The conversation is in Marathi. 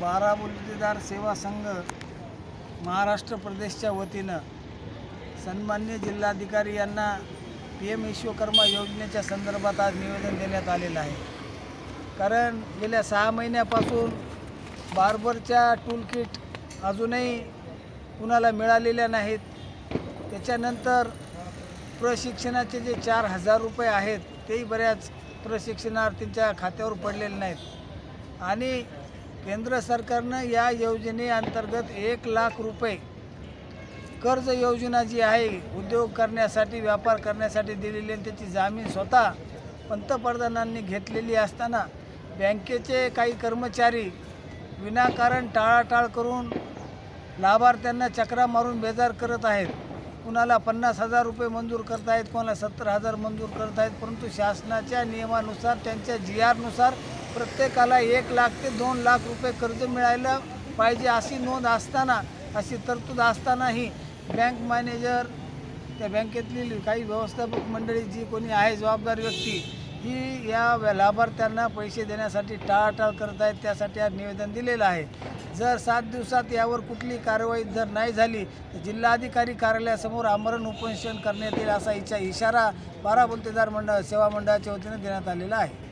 बारा मुलगीदार सेवा संघ महाराष्ट्र प्रदेशच्या वतीनं सन्मान्य जिल्हाधिकारी यांना पी एम विश्वकर्मा योजनेच्या संदर्भात आज निवेदन देण्यात आलेलं आहे. कारण गेल्या सहा महिन्यापासून बार्बरच्या टूल किट अजूनही कुणाला मिळालेल्या नाहीत. त्याच्यानंतर प्रशिक्षणाचे जे चार हजार रुपये आहेत तेही बऱ्याच प्रशिक्षणार्थींच्या खात्यावर पडलेले नाहीत. आणि केंद्र सरकारनं या योजनेअंतर्गत एक लाख रुपये कर्ज योजना जी आहे उद्योग करण्यासाठी व्यापार करण्यासाठी दिलेली आणि त्याची जामीन स्वतः पंतप्रधानांनी घेतलेली असताना बँकेचे काही कर्मचारी विनाकारण टाळाटाळ करून लाभार्थ्यांना चक्रा मारून बेजार करत आहेत. कुणाला पन्नास हजार रुपये मंजूर करत आहेत कोणाला सत्तर हजार मंजूर करत आहेत परंतु शासनाच्या नियमानुसार त्यांच्या जी आरनुसार प्रत्येकाला एक लाख ते दोन लाख रुपये कर्ज मिळायला पाहिजे अशी नोंद असताना अशी तरतूद असतानाही बँक मॅनेजर त्या बँकेतली काही व्यवस्थापक मंडळी जी कोणी आहे जबाबदार व्यक्ती ही या लाभार्थ्यांना पैसे देण्यासाठी टाळाटाळ करत आहेत त्यासाठी आज निवेदन दिलेलं आहे. जर सात दिवसात यावर कुठली कारवाई जर नाही झाली तर जिल्हाधिकारी कार्यालयासमोर आमरण उपोषण करण्यात येईल असा इच्छा इशारा बारा बोलतेदार मंडळ सेवा मंडळाच्या वतीनं देण्यात आलेला आहे.